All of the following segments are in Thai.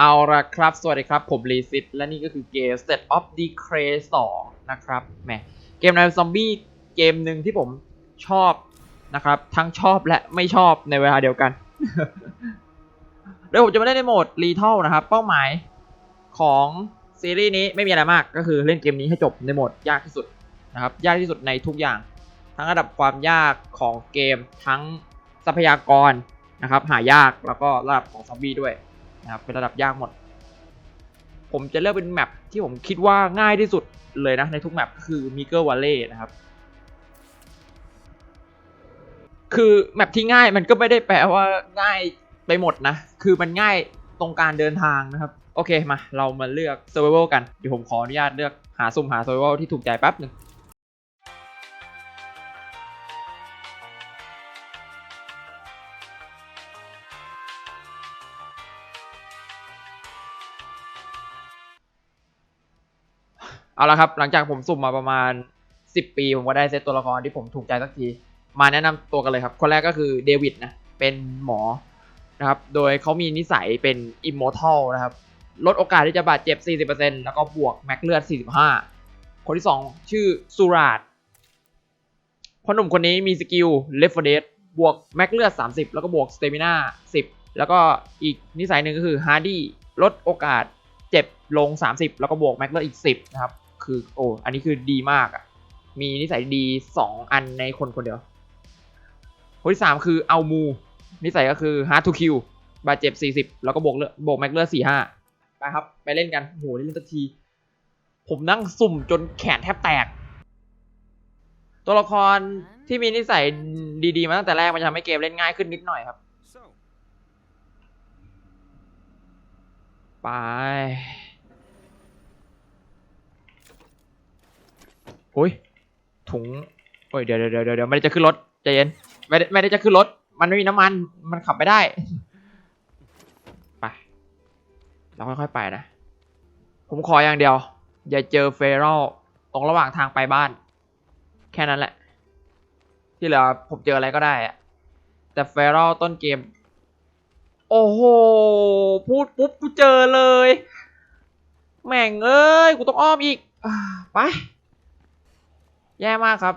เอาละครับ สวัสดีครับ ผมรีซิตและนี่ก็คือเกม State of Decay 2 นะครับ แหม เกมแนวซอมบี้เกมหนึ่งที่ผมชอบนะครับ ทั้งชอบและไม่ชอบในเวลาเดียวกัน โดยผมจะมาเล่นในโหมด Lethal นะครับ เป้าหมายของซีรีส์นี้ไม่มีอะไรมาก ก็คือเล่นเกมนี้ให้จบในโหมดยากที่สุดนะครับ ยากที่สุดในทุกอย่าง ทั้งระดับความยากของเกม ทั้งทรัพยากรนะครับ หายาก แล้วก็ระดับของซอมบี้ด้วย นะครับเป็นระดับยากหมด ผมจะเลือกเป็นแมปที่ผมคิดว่าง่ายที่สุดเลยนะในทุกแมปคือมิเกอร์วัลเล่นะครับคือแมปที่ง่ายมันก็ไม่ได้แปลว่าง่ายไปหมดนะ คือมันง่ายตรงการเดินทางนะครับ โอเคมา เรามาเลือก Survival กัน เดี๋ยวผมขออนุญาตเลือกหาสุ่มหา Survival ที่ถูกใจแป๊บหนึ่ง เอาละครับ หลังจากผมสุ่มมาประมาณ 10 ปี ผมก็ได้เซตตัวละครที่ผมถูกใจสักที มาแนะนำตัวกันเลยครับ คนแรกก็คือเดวิดนะ เป็นหมอนะครับ โดยเขามีนิสัยเป็นอิมมอร์ทัลนะครับ ลดโอกาสที่จะบาดเจ็บ 40%แล้วก็บวกแม็กเลือด 45 คนที่ 2 ชื่อซูราดพอหนุ่มคนนี้มีสกิลเลฟเฟเดบวกแม็กเลือด 30 แล้วก็บวกสเตมิน่า10 แล้วก็อีกนิสัยหนึ่งก็คือฮาร์ดี้ลดโอกาสเจ็บลง 30 แล้วก็บวกแม็กเลือดอีก 10 นะครับ คือโอ้อันนี้คือดีมากอะ่ะ มีนิสัยดี2อันในคนคนเดียวคนที่3คือเอามู นิสัยก็คือ hard to kill บาดเจ็บ40แล้วก็บวกเลือดบวกแม็กเลือด45ไปครับ ไปเล่นกันโหเล่นสักที ผมนั่งสุ่มจนแขนแทบแตก ตัวละครที่มีนิสัยดีๆ มาตั้งแต่แรกมันจะทำให้เกมเล่นง่ายขึ้นนิดหน่อยครับ ไป โอ้ยถุงโอ้ยเดี๋ยวเดี๋ยวเดี๋ยวเดี๋ยวไม่ได้จะขึ้นรถใจเย็นไม่ได้ไม่ได้จะขึ้นรถ มันไม่มีน้ำมันมันขับไม่ได้ ไปเราค่อยๆไปนะ ผมขออย่างเดียว อย่าเจอเฟรลตรงระหว่างทางไปบ้าน แค่นั้นแหละ ที่เหลือผมเจออะไรก็ได้อะแต่เฟรลต้นเกม โอ้โหพูดปุ๊บกูเจอเลย แม่งเอ้ยกูต้องอ้อมอีกอไป แย่มากครับ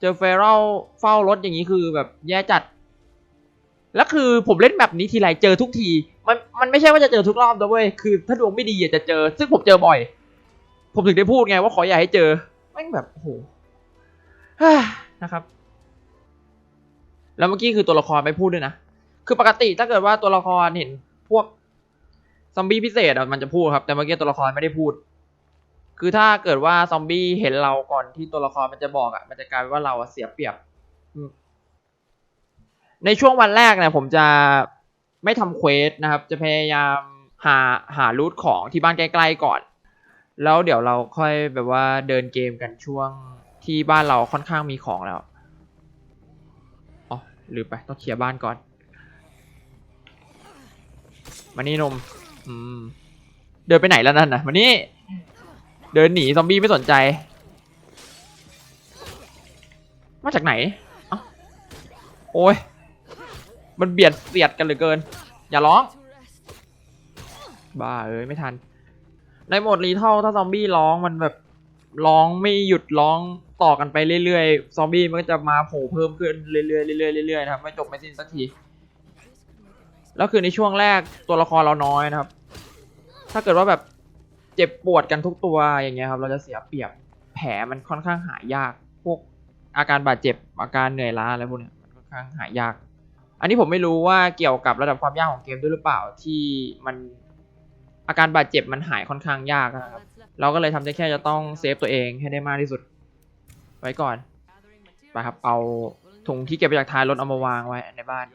เจอเฟรลเฝ้ารถอย่างนี้คือแบบแย่จัด แล้วคือผมเล่นแบบนี้ทีไรเจอทุกที มันมันไม่ใช่ว่าจะเจอทุกรอบนะเว้ย คือถ้าดวงไม่ดีอะจะเจอ ซึ่งผมเจอบ่อย ผมถึงได้พูดไงว่าขออย่าให้เจอแม่งแบบโอ้โหนะครับ แล้วเมื่อกี้คือตัวละครไม่พูดด้วยนะ คือปกติถ้าเกิดว่าตัวละครเห็นพวกซอมบี้พิเศษมันจะพูดครับ แต่เมื่อกี้ตัวละครไม่ได้พูด คือถ้าเกิดว่าซอมบี้เห็นเราก่อนที่ตัวละครมันจะบอกอะมันจะกลายเป็นว่าเราเสียเปรียบ ในช่วงวันแรกเนี่ยผมจะไม่ทำเควสนะครับ จะพยายามหาหารูทของที่บ้านใกล้ๆก่อน แล้วเดี๋ยวเราค่อยแบบว่าเดินเกมกันช่วงที่บ้านเราค่อนข้างมีของแล้วอ๋อลืมไปต้องเคลียร์บ้านก่อน มานี่นม อืม เดินไปไหนแล้วนั่นนะมานี่ เดินหนีซอมบี้ไม่สนใจ มาจากไหนเอ้าโอ้ย มันเบียดเสียดกันเหลือเกิน อย่าร้อง บ้าเอ้ยไม่ทัน ในโหมดรีเท่าถ้าซอมบี้ร้องมันแบบร้องไม่หยุดร้องต่อกันไปเรื่อยๆ ซอมบี้มันก็จะมาโผล่เพิ่มขึ้นเรื่อยๆเรื่อยๆเรื่อยๆนะครับไม่จบไม่สิ้นสักที แล้วคือในช่วงแรกตัวละครเราน้อยนะครับ ถ้าเกิดว่าแบบ เจ็บปวดกันทุกตัวอย่างเงี้ยครับ เราจะเสียเปรียบแผลมันค่อนข้างหายาก พวกอาการบาดเจ็บอาการเหนื่อยล้าอะไรพวกเนี้ยมันค่อนข้างหายาก อันนี้ผมไม่รู้ว่าเกี่ยวกับระดับความยากของเกมด้วยหรือเปล่าที่มันอาการบาดเจ็บมันหายค่อนข้างยากนะครับ เราก็เลยทำได้แค่จะต้องเซฟตัวเองให้ได้มากที่สุด ไว้ก่อนไปครับเอาถุงที่เก็บไปจากท้ายรถเอามาวางไว้ในบ้าน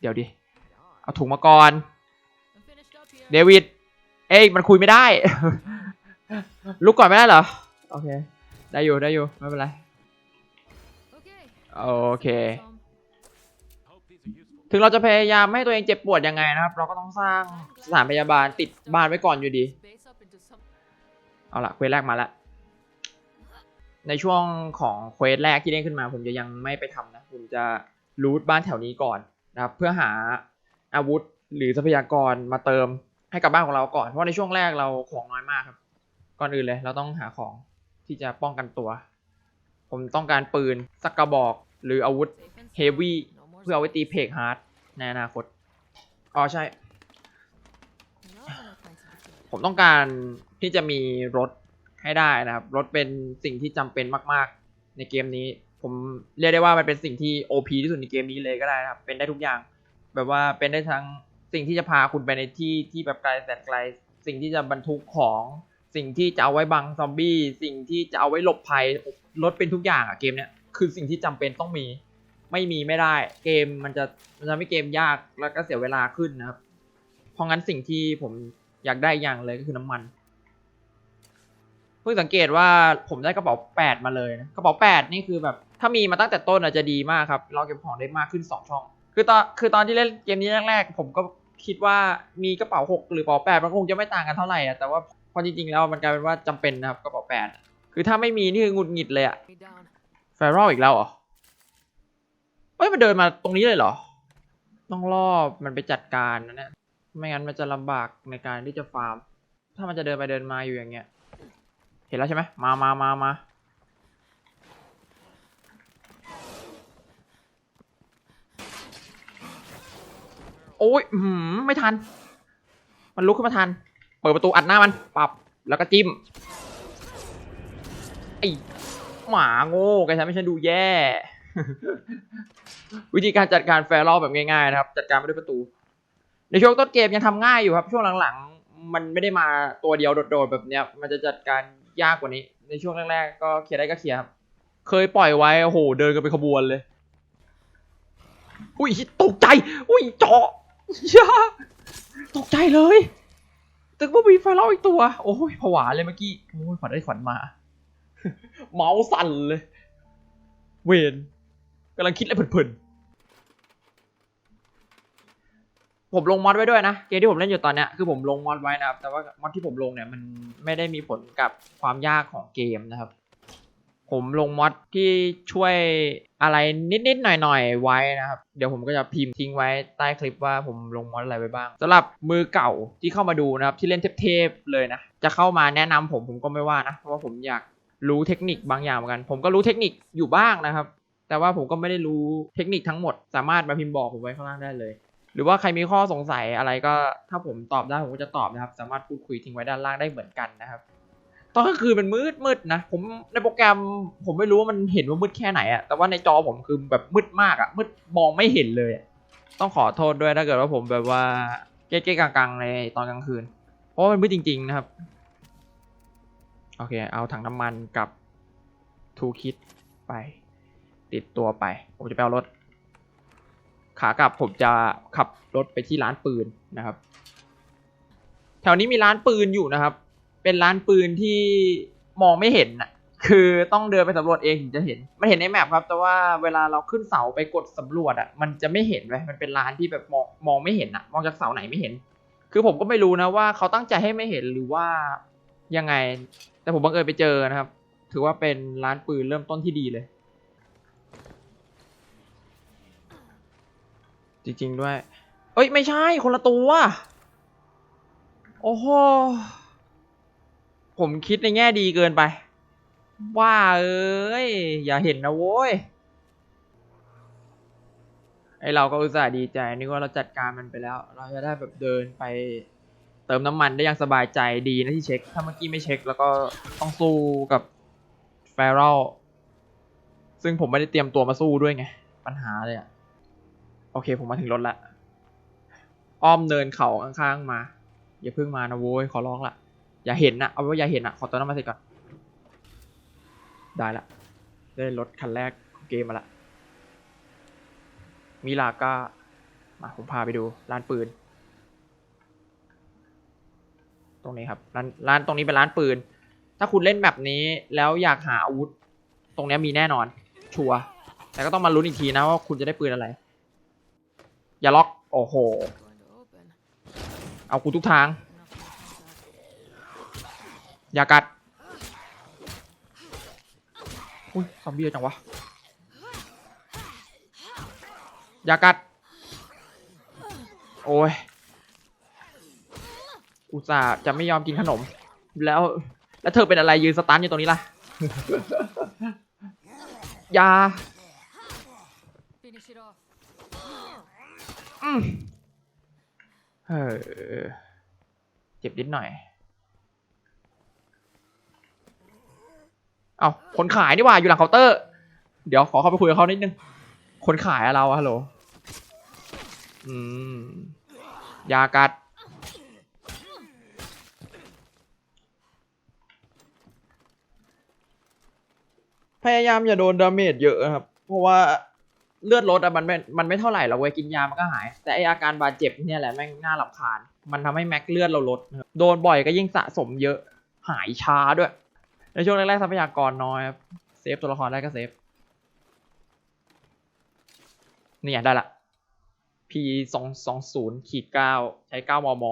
เดี๋ยวดิ เอาถุงมาก่อน เดวิด เอ้ยมันคุยไม่ได้ ลุกก่อนไม่ได้เหรอ โอเค ได้อยู่ได้อยู่ไม่เป็นไร โอเค ถึงเราจะพยายามไม่ให้ตัวเองเจ็บปวดยังไงนะครับ เราก็ต้องสร้างสถานพยาบาลติดบ้านไว้ก่อนอยู่ดี เอาละเควสแรกมาแล้วในช่วงของเควสแรกที่เด้งขึ้นมา ผมจะยังไม่ไปทำนะ ผมจะรูทบ้านแถวนี้ก่อนนะครับ เพื่อหาอาวุธหรือทรัพยากรมาเติม ให้กับบ้านของเราก่อนเพราะในช่วงแรกเราของน้อยมากครับ ก่อนอื่นเลย เราต้องหาของที่จะป้องกันตัว ผมต้องการปืนสักกระบอกหรืออาวุธ Safe and Heavy sound. No more เพื่อเอาไว้ตีเพกฮาร์ดในอนาคตอ๋อใช่ ผมต้องการที่จะมีรถให้ได้นะครับ รถเป็นสิ่งที่จำเป็นมาก ๆ ในเกมนี้ ผมเรียกได้ว่ามันเป็นสิ่งที่ OP ที่สุดในเกมนี้เลยก็ได้นะครับ เป็นได้ทุกอย่าง แบบว่าเป็นได้ทั้ง สิ่งที่จะพาคุณไปในที่ที่แบบไกลแสนไกล สิ่งที่จะบรรทุกของ สิ่งที่จะเอาไว้บังซอมบี้ สิ่งที่จะเอาไว้หลบภัยรถเป็นทุกอย่างอะเกมเนี้ยคือสิ่งที่จำเป็นต้องมี ไม่มีไม่ได้ เกมมันจะมันจะไม่เกมยากแล้วก็เสียเวลาขึ้นนะครับ เพราะงั้นสิ่งที่ผมอยากได้อย่างเลยก็คือน้ำมันเพิ่งสังเกตว่าผมได้กระเป๋าแปดมาเลยนะกระเป๋าแปดนี่คือแบบ ถ้ามีมาตั้งแต่ต้นอาจจะดีมากครับ เราเก็บของได้มากขึ้นสองช่อง คือตอนคือตอนที่เล่นเกมนี้แรกๆผมก็คิดว่ามีกระเป๋าหกหรือกระเป๋าแปดมันคงจะไม่ต่างกันเท่าไหร่อะแต่ว่าพอจริงๆแล้วมันกลายเป็นว่าจำเป็นนะครับกระเป๋าแปดคือถ้าไม่มีนี่คือหงุดหงิดเลยอะแฟรอลอีกแล้วเหรอเอ้ยมันเดินมาตรงนี้เลยเหรอ ต้องรอบมันไปจัดการนะเนี่ยไม่งั้นมันจะลำบากในการที่จะฟาร์ม ถ้ามันจะเดินไปเดินมาอยู่อย่างเงี้ย เห็นแล้วใช่ไหมมามามามา โอ้ยอื้อหือไม่ทัน มันลุกขึ้นมาทัน เปิดประตูอัดหน้ามันปรับแล้วก็จิ้มไอหมาโง่แกทำให้ฉันดูแย่ วิธีการจัดการแฟร์ลอแบบง่ายๆนะครับ จัดการไม่ด้วยประตู ในช่วงต้นเกมยังทำง่ายอยู่ครับ ช่วงหลังๆ มันไม่ได้มาตัวเดียวโดดๆแบบเนี้ย มันจะจัดการยากกว่านี้ ในช่วงแรกๆก็เคลียร์ได้ก็เคลียร์ครับ เคยปล่อยไว้โอ้โหเดินกันเป็นขบวนเลย อุ้ยตกใจ อุ้ยเจาะ ยาตกใจเลยตึกว่ามีไฟเล่าอีกตัว โอ้ยผวาเลยเมื่อกี้โอ้ยขวัญได้ขวัญมา เมาสั่นเลย เวนกำลังคิดอะไรเพลินๆผมลงมอดไว้ด้วยนะ เกมที่ผมเล่นอยู่ตอนเนี้ยคือผมลงมอดไว้นะครับ แต่ว่ามอดที่ผมลงเนี่ยมันไม่ได้มีผลกับความยากของเกมนะครับ ผมลงมอดที่ช่วยอะไรนิดๆหน่อยๆไว้นะครับ เดี๋ยวผมก็จะพิมพ์ทิ้งไว้ใต้คลิปว่าผมลงมอดอะไรไว้บ้างสำหรับมือเก่าที่เข้ามาดูนะครับ ที่เล่นเทพๆเลยนะจะเข้ามาแนะนำผมผมก็ไม่ว่านะเพราะว่าผมอยากรู้เทคนิคบางอย่างเหมือนกัน ผมก็รู้เทคนิคอยู่บ้างนะครับ แต่ว่าผมก็ไม่ได้รู้เทคนิคทั้งหมด สามารถมาพิมพ์บอกผมไว้ข้างล่างได้เลย หรือว่าใครมีข้อสงสัยอะไรก็ถ้าผมตอบได้ผมก็จะตอบนะครับ สามารถพูดคุยทิ้งไว้ด้านล่างได้เหมือนกันนะครับ ตอนกลางคืนมันมืดมืดนะ ผมในโปรแกรมผมไม่รู้ว่ามันเห็นว่ามืดแค่ไหนอะแต่ว่าในจอผมคือแบบมืดมากอะมืดมองไม่เห็นเลยต้องขอโทษด้วยถ้าเกิดว่าผมแบบว่าเก๊ๆกังๆในตอนกลางคืน เพราะว่ามันมืดจริง ๆ นะครับ โอเค เอาถังน้ำมันกับทูคิดไป ติดตัวไป ผมจะไปเอารถ ขากลับผมจะขับรถไปที่ร้านปืนนะครับ แถวนี้มีร้านปืนอยู่นะครับ เป็นร้านปืนที่มองไม่เห็นน่ะ คือต้องเดินไปสำรวจเองถึงจะเห็น มันเห็นในแมปครับ แต่ว่าเวลาเราขึ้นเสาไปกดสำรวจอะ มันจะไม่เห็นไว้ยมันเป็นร้านที่แบบมองมองไม่เห็นอะ มองจากเสาไหนไม่เห็น คือผมก็ไม่รู้นะว่าเขาตั้งใจให้ไม่เห็นหรือว่ายังไง แต่ผมบังเอิญไปเจอนะครับ ถือว่าเป็นร้านปืนเริ่มต้นที่ดีเลย จริงๆด้วย เอ้ยไม่ใช่คนละตัว โอ้โห ผมคิดในแง่ดีเกินไป ว่าเอ้ย อย่าเห็นนะโว้ย ไอเราก็อุตส่าห์ดีใจนึกว่าเราจัดการมันไปแล้ว เราจะได้แบบเดินไปเติมน้ำมันได้อย่างสบายใจดีนะที่เช็ค ถ้าเมื่อกี้ไม่เช็ค แล้วก็ต้องสู้กับแฟรลซึ่งผมไม่ได้เตรียมตัวมาสู้ด้วยไง ปัญหาเลยอะโอเค ผมมาถึงรถละ อ้อมเนินเขาข้างๆมา อย่าเพิ่งมานะโว้ยขอร้องละ อย่าเห็นนะเอาไว้ว่าอย่าเห็นนะขอตัวน้ำมันเสร็จก่อน ได้ละ ได้รถคันแรกของเกมมาละ มิลาก้ามาผมพาไปดูร้านปืน ตรงนี้ครับร้านร้านตรงนี้เป็นร้านปืน ถ้าคุณเล่นแบบนี้แล้วอยากหาอาวุธ ตรงนี้มีแน่นอน ชัวร์แต่ก็ต้องมาลุ้นอีกทีนะว่าคุณจะได้ปืนอะไร อย่าล็อก โอ้โห เอากูทุกทาง อย่ากัดอุ้ยซอมบี้ยจังวะอย่ากัด โอ้ยอุตส่าห์จะไม่ยอมกินขนม แล้ว แล้วเธอเป็นอะไรยืนสตันอยู่ตรงนี้ล่ะอยา Finish it off. อืมเออเจ็บนิดหน่อย เอาคนขายนี่ว่าอยู่หลังเคาน์เตอร์ เดี๋ยวขอเข้าไปคุยกับเขานิดนึง คนขายอะเราฮัลโหล อืม ยากัด พยายามอย่าโดนดาเมจเยอะครับ เพราะว่าเลือดลดอะมันไม่มันไม่เท่าไหร่หรอกเว้ยกินยามันก็หาย แต่ไออาการบาดเจ็บเนี่ยแหละแม่งน่ารำคาญ มันทำให้แม็กเลือดเราลด โดนบ่อยก็ยิ่งสะสมเยอะ หายช้าด้วย ในช่วงแรกๆทรัพยากรน้อยครับ เซฟตัวละครได้ก็เซฟ นี่ไงได้ละ P สองสองศูนย์ขีดเก้าใช้เก้ามม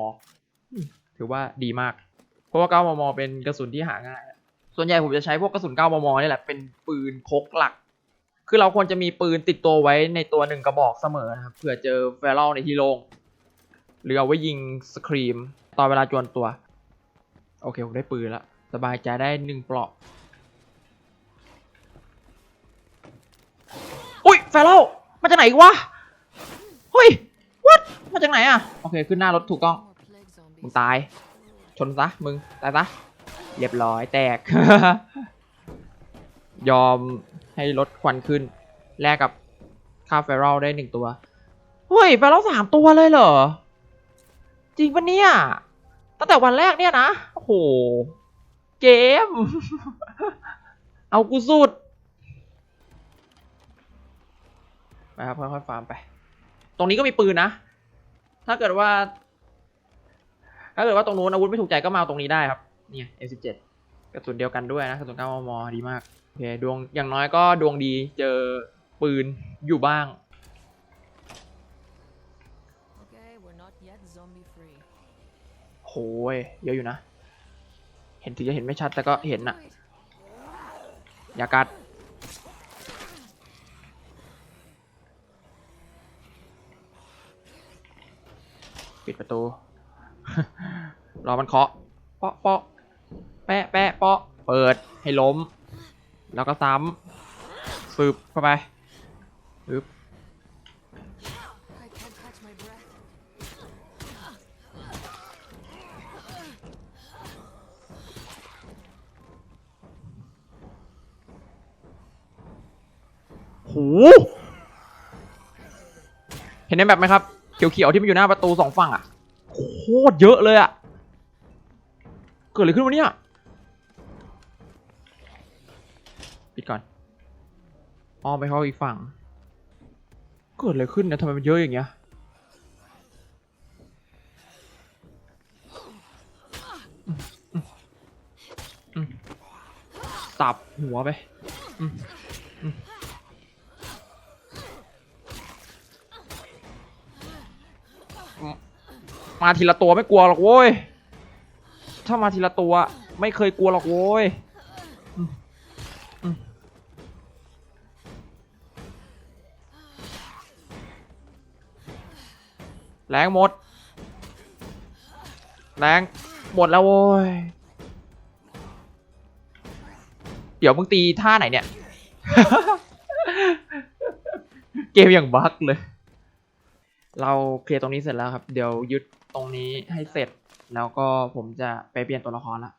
อืมถือว่าดีมาก เพราะว่าเก้ามม เป็นกระสุนที่หาง่าย ส่วนใหญ่ผมจะใช้พวกกระสุน9มมนี่แหละ เป็นปืนพกหลัก คือเราควรจะมีปืนติดตัวไว้ในตัวหนึ่งกระบอกเสมอนะครับ เผื่อเจอแฟรลในที่โล่งหรือเอาไว้ยิงสครีม ตอนเวลาจวนตัว โอเคผมได้ปืนแล้ว สบายใจได้หนึ่งปลอกอุ้ยแฟรลมาจากไหนอีกวะเฮ้ยวัดมาจากไหนอะโอเคขึ้นหน้ารถถูกต้อง More plague มึง zombies. ตาย ชนซะมึงตายซะเรียบร้อยแตก ยอมให้ลดควันขึ้นแลกกับค่าเฟรลได้หนึ่งตัวเฮ้ยเฟรลสามตัวเลยเหรอจริงปะเนี่ยตั้งแต่วันแรกเนี่ยนะโอ้โห เกม เอากูสุดไปครับค่อยๆฟาร์มไป ตรงนี้ก็มีปืนนะ ถ้าเกิดว่า ถ้าเกิดว่าตรงนู้นอาวุธไม่ถูกใจก็มาเอาตรงนี้ได้ครับ เนี่ย M17 กระสุนเดียวกันด้วยนะกระสุน 9 มม ดีมาก โอเค ดวง อย่างน้อยก็ดวงดี เจอปืนอยู่บ้าง Okay, we're not yet zombie free. โหยเยอะอยู่นะ เห็นถึงจะเห็นไม่ชัดแต่ก็เห็นน่ะอย่ากัด ปิดประตู รอมันเคาะเปาะเปาะแปะแปะเปาะเปิดให้ล้ม แล้วก็ซ้ำสืบเข้าไปปึบ เห็นในแบบไหมครับ เขียวๆที่มันอยู่หน้าประตูสองฝั่งอะ โคตรเยอะเลยอะ เกิดอะไรขึ้นวะเนี่ย ปิดก่อนอ้อมไปเข้าอีกฝั่ง เกิดอะไรขึ้นนะทำไมมันเยอะอย่างเงี้ยอืมสับหัวไป อืมอืม มาทีละตัวไม่กลัวหรอกโว้ย ถ้ามาทีละตัวไม่เคยกลัวหรอกโว้ยแรงหมด แรงหมดแล้วโว้ย เดี๋ยวมึงตีท่าไหนเนี่ย เกมอย่างบั๊กเลย เราเคลียร์ตรงนี้เสร็จแล้วครับ เดี๋ยวยึด ตรงนี้ให้เสร็จ แล้วก็ผมจะไปเปลี่ยนตัวละครละ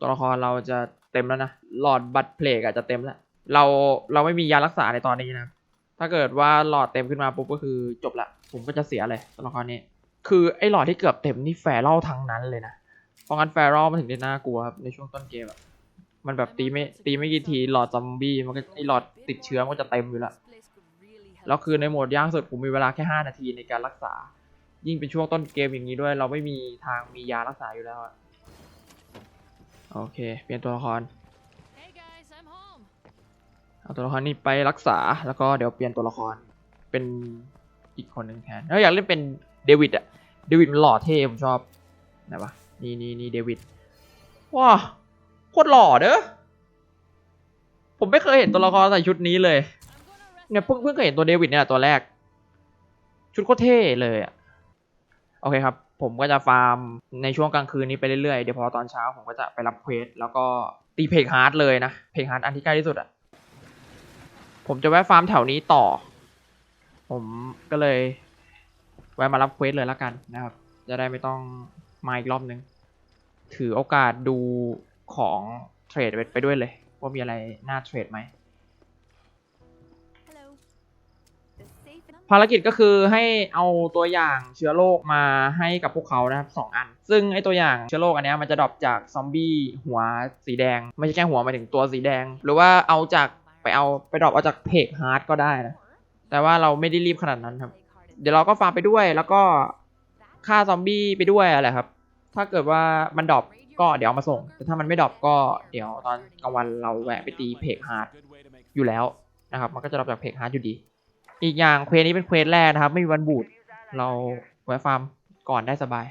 ตัวละครเราจะเต็มแล้วนะ หลอดบัตรเพลกอาจจะเต็มแล้ว เราเราไม่มียารักษาในตอนนี้นะ ถ้าเกิดว่าหลอดเต็มขึ้นมาปุ๊บก็คือจบละ ผมก็จะเสียเลยตัวละครนี้ คือไอ้หลอดที่เกือบเต็มนี่แฟร์เล่าทั้งนั้นเลยนะ เพราะงั้นแฟร์เล่มันถึงได้น่ากลัวครับในช่วงต้นเกมอะมันแบบตีไม่ตีไม่กี่ทีหลอดซอมบี้มันก็ไอหลอดติดเชื้อมันก็จะเต็มอยู่ละแล้วคือในโหมดย่างสุดผมมีเวลาแค่ 5 นาทีในการรักษา ยิ่งเป็นช่วงต้นเกมอย่างนี้ด้วย เราไม่มีทางมียารักษาอยู่แล้วอะโอเค เปลี่ยนตัวละคร Hey guys, I'm home. เอาตัวละครนี้ไปรักษาแล้วก็เดี๋ยวเปลี่ยนตัวละครเป็นอีกคนหนึ่งแทนแล้วอยากเล่นเป็นเดวิดอะเดวิดมันหล่อเท่ผมชอบไหนวะนี่นี่นี่เดวิดว้าโคตรหล่อเด้อผมไม่เคยเห็นตัวละครใส่ชุดนี้เลย I'm gonna rest เนี่ยเพิ่งเพิ่งเคยเห็นตัวเดวิดเนี่ยแหละตัวแรก ชุดโคตรเท่เลยอะ โอเคครับผมก็จะฟาร์มในช่วงกลางคืนนี้ไปเรื่อยๆ เดี๋ยวพอตอนเช้าผมก็จะไปรับเควสแล้วก็ตีเพกฮาร์ดเลยนะ เพกฮาร์ดอันที่ใกล้ที่สุดอะผมจะแวะฟาร์มแถวนี้ต่อ ผมก็เลย แวะมารับเควสเลยแล้วกันนะครับ จะได้ไม่ต้องมาอีกรอบนึง ถือโอกาสดูของเทรดไปด้วยเลย ว่ามีอะไรน่าเทรดไหม ภารกิจก็คือให้เอาตัวอย่างเชื้อโรคมาให้กับพวกเขานะครับสองอัน ซึ่งไอตัวอย่างเชื้อโรคอันนี้มันจะดรอปจากซอมบี้หัวสีแดง ไม่ใช่แค่หัวมาถึงตัวสีแดง หรือว่าเอาจากไปเอาไปดรอปเอาจากเพกฮาร์ดก็ได้นะแต่ว่าเราไม่ได้รีบขนาดนั้นครับ เดี๋ยวเราก็ฟาร์มไปด้วยแล้วก็ฆ่าซอมบี้ไปด้วยอะไรครับ ถ้าเกิดว่ามันดรอปก็เดี๋ยวเอามาส่ง แต่ถ้ามันไม่ดรอปก็เดี๋ยวตอนกลางวันเราแวะไปตีเพกฮาร์ดอยู่แล้วนะครับ มันก็จะดรับจากเพจฮาร์ดอยู่ดี อีกอย่างเควสนี้เป็นเควสแรกนะครับ ไม่มีวันบูดเราแวะฟาร์มก่อนได้สบาย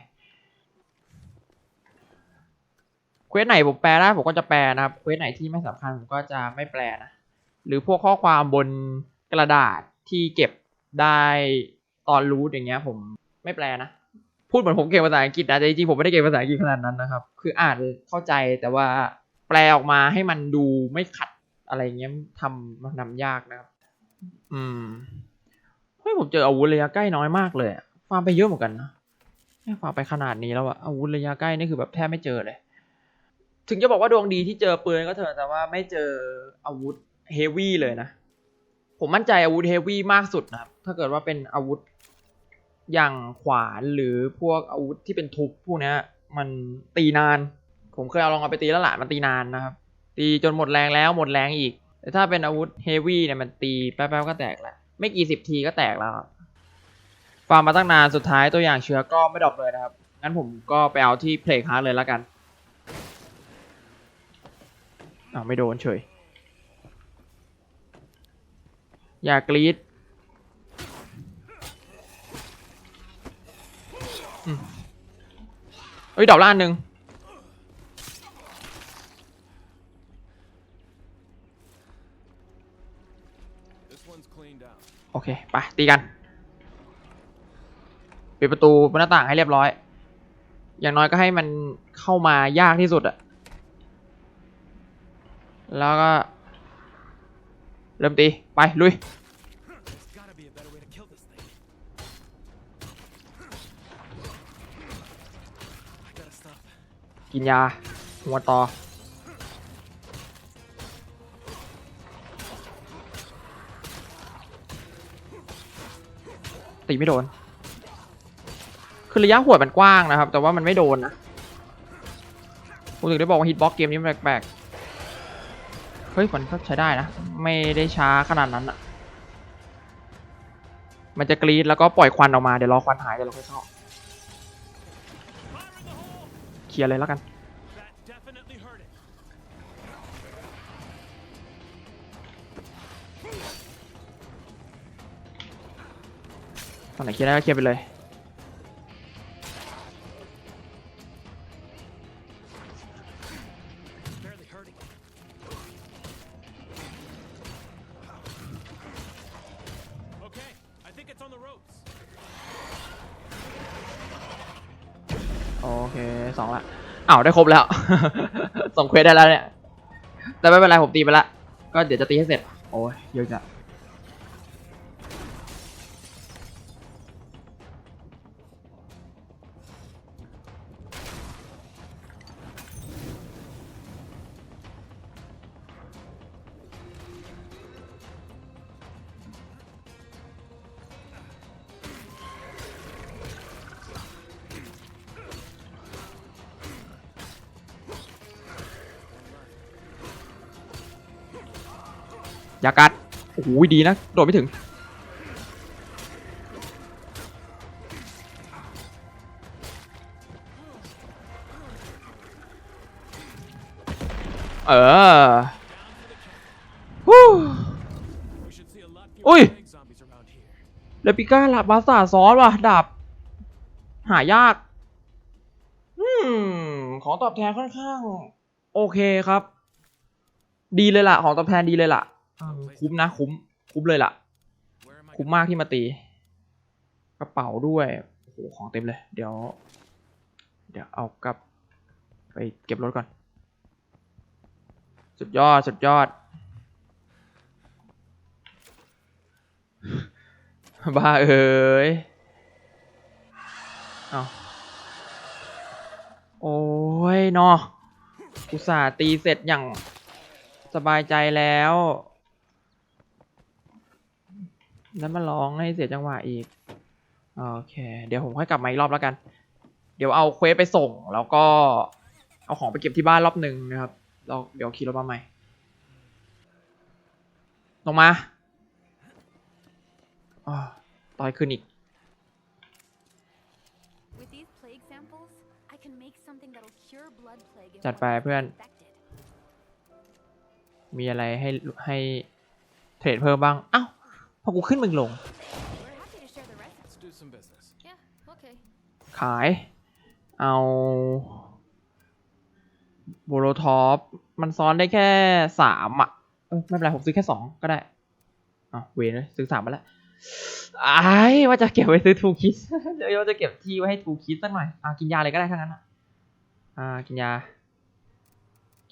เควสไหนผมแปลได้ผมก็จะแปลนะครับเควสไหนที่ไม่สำคัญผมก็จะไม่แปลนะหรือพวกข้อความบนกระดาษที่เก็บได้ตอนรู้อย่างเงี้ย ผมไม่แปลนะพูดเหมือนผมเก่งภาษาอังกฤษนะแต่จริงๆผมไม่ได้เก่งภาษาอังกฤษขนาดนั้นนะครับ คืออ่านเข้าใจแต่ว่าแปลออกมาให้มันดูไม่ขัดอะไรเงี้ยทำมันทำยากนะครับ อืมเฮ้ยผมเจออาวุธระยะใกล้น้อยมากเลยฟาร์มไปเยอะเหมือนกันนะแม่ฟาร์มไปขนาดนี้แล้วอะอาวุธระยะใกล้นี่คือแบบแทบไม่เจอเลย ถึงจะบอกว่าดวงดีที่เจอปืนก็เถอะแต่ว่าไม่เจออาวุธเฮฟวี่เลยนะ ผมมั่นใจอาวุธเฮฟวี่มากสุดนะครับ ถ้าเกิดว่าเป็นอาวุธอย่างขวานหรือพวกอาวุธที่เป็นทุบพวกนี้มันตีนาน ผมเคยเอาลองเอาไปตีแล้วหละมันตีนานนะครับ ตีจนหมดแรงแล้วหมดแรงอีก แต่ถ้าเป็นอาวุธเฮฟวี่เนี่ยมันตีแป๊บๆก็แตกแหละไม่กี่สิบทีก็แตกแล้ว ฟาร์มมาตั้งนานสุดท้ายตัวอย่างเชื้อก็ไม่ดรอปเลยนะครับ งั้นผมก็ไปเอาที่เพลย์ฮาร์ดเลยแล้วกันอ้าวไม่โดนเฉย อย่ากรีดเอ้ยดรอปล้านหนึ่ง โอเค ไป ตีกัน ปิดประตูหน้าต่างให้เรียบร้อย อย่างน้อยก็ให้มันเข้ามายากที่สุดอะแล้วก็ เริ่มตี ไป ลุย กินยาหัวต่อ ตีไม่โดน คือระยะหัวดมันกว้างนะครับ แต่ว่ามันไม่โดนนะผมถึงได้บอกว่าฮิตบ็อกเกมนี้แปลกๆ เฮ้ยมันก็ใช้ได้นะ ไม่ได้ช้าขนาดนั้นอะมันจะกรีดแล้วก็ปล่อยควันออกมา เดี๋ยวรอควันหายเดี๋ยวเราค่อยเข้า เคลียร์เลยแล้วกัน ตอนไหนเคลียร์ได้ก็เคลียร์ไปเลย โอเคสองละอ้าวได้ครบแล้วส่งเควสได้แล้วเนี่ย แต่ไม่เป็นไรผมตีไปละ ก็เดี๋ยวจะตีให้เสร็จ โอ้ยเยอะจัด อยากัดโอ้โหดีนะ โดดไม่ถึง เออฮู้ We should see a lot Ui. fewer plague zombies around here. เลปิก้าลาบาสตาซอสว่ะดาบหายาก อืม ของตอบแทนค่อนข้าง โอเคครับ ดีเลยล่ะ ของตอบแทนดีเลยล่ะอืม คุ้มนะคุ้ม คุ้มเลยล่ะ คุ้มมากที่มาตี กระเป๋าด้วยโหโอ้โหของเต็มเลย เดี๋ยว เดี๋ยวเอากลับ ไปเก็บรถก่อน สุดยอด สุดยอด บ้าเอ้ยเอาโอ้ยเนาะอุตส่าห์ตีเสร็จอย่างสบายใจแล้ว แล้วมาร้องให้เสียจังหวะอีก โอเค เดี๋ยวผมค่อยกลับมาอีกรอบแล้วกัน เดี๋ยวเอาเควสไปส่ง แล้วก็เอาของไปเก็บที่บ้านรอบหนึ่งนะครับ เราเดี๋ยวขี่รถมาใหม่ ลงมาอ้าวต่อยขึ้นอีก With these plague samples, I can make something that'll cure blood plague in จัดไป whoever's เพื่อน infected. มีอะไรให้ให้เทรดเพิ่มบ้างเอ้า พอกูขึ้นมึงลง ขาย เอาโบโลท็อปมันซ้อนได้แค่สามอะไม่เป็นไรผมซื้อแค่สองก็ได้อ้าวเวนเลยซื้อสามมาแล้วไอ้ว่าจะเก็บไว้ซื้อทูคิสเดี๋ยวว่าจะเก็บที่ไว้ให้ทูคิสสักหน่อยอ่ากินยาเลยก็ได้ทั้งนั้นอะอ่ากินยา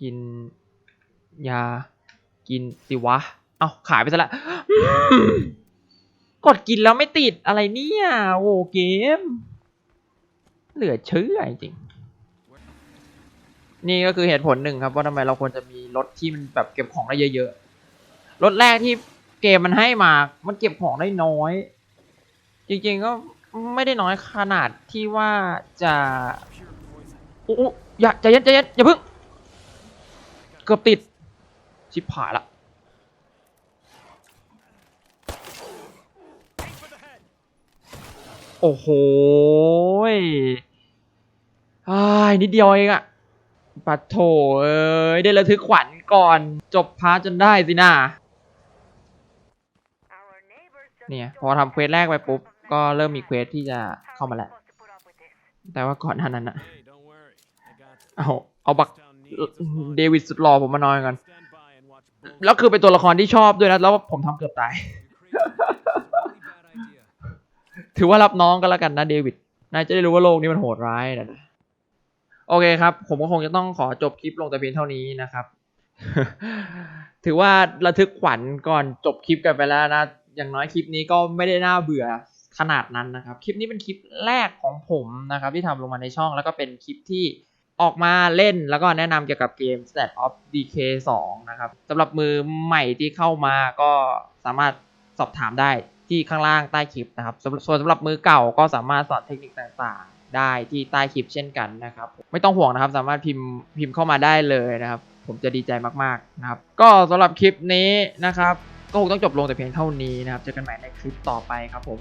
กินยา กินสิวะ เอาขายไปซะละกดกินแล้วไม่ติดอะไรเนี่ยโอ้เกม เหลือเชื่อจริง นี่ก็คือเหตุผลหนึ่งครับว่าทำไมเราควรจะมีรถที่มันแบบเก็บของได้เยอะๆรถแรกที่เกมมันให้มา มันเก็บของได้น้อย จริงๆก็ไม่ได้น้อยขนาดที่ว่าจะอุ๊อุ๊อย่าใจเย็นใจเย็นอย่าเพิ่ง เกือบติด ชิบหายละ โอ้โหยอ้ายนิดเดียวเองอะปัดโถเอ้ยได้ระทึกขวัญก่อนจบพาร์ทจนได้สินะเนี่ยพอทำเควสแรกไปปุ๊บ ก็เริ่มมีเควสที่จะเข้ามาแล้ว แต่ว่าก่อนหน้านั้นอะเอาเอาบักเดวิดสุดหล่อผมมานอนกันแล้วคือเป็นตัวละครที่ชอบด้วยนะแล้วผมทำเกือบตาย ถือว่ารับน้องกันแล้วกันนะเดวิดนายจะได้รู้ว่าโลกนี้มันโหดร้ายนะโอเคครับ ผมก็คงจะต้องขอจบคลิปลงแต่เพียงเท่านี้นะครับ ถือว่าระทึกขวัญก่อนจบคลิปกันไปแล้วนะ อย่างน้อยคลิปนี้ก็ไม่ได้น่าเบื่อขนาดนั้นนะครับ คลิปนี้เป็นคลิปแรกของผมนะครับ ที่ทำลงมาในช่องแล้วก็เป็นคลิปที่ออกมาเล่นแล้วก็แนะนำเกี่ยวกับเกม Stat of Decay 2นะครับสำหรับมือใหม่ที่เข้ามาก็สามารถสอบถามได้ ที่ข้างล่างใต้คลิปนะครับส่วนสำหรับมือเก่าก็สามารถสอนเทคนิคต่างๆ ได้ที่ใต้คลิปเช่นกันนะครับ ไม่ต้องห่วงนะครับ สามารถพิมพ์พิมพ์เข้ามาได้เลยนะครับ ผมจะดีใจมากๆนะครับ ก็สำหรับคลิปนี้นะครับ ก็คงต้องจบลงแต่เพียงเท่านี้นะครับเจอกันใหม่ในคลิปต่อไปครับผม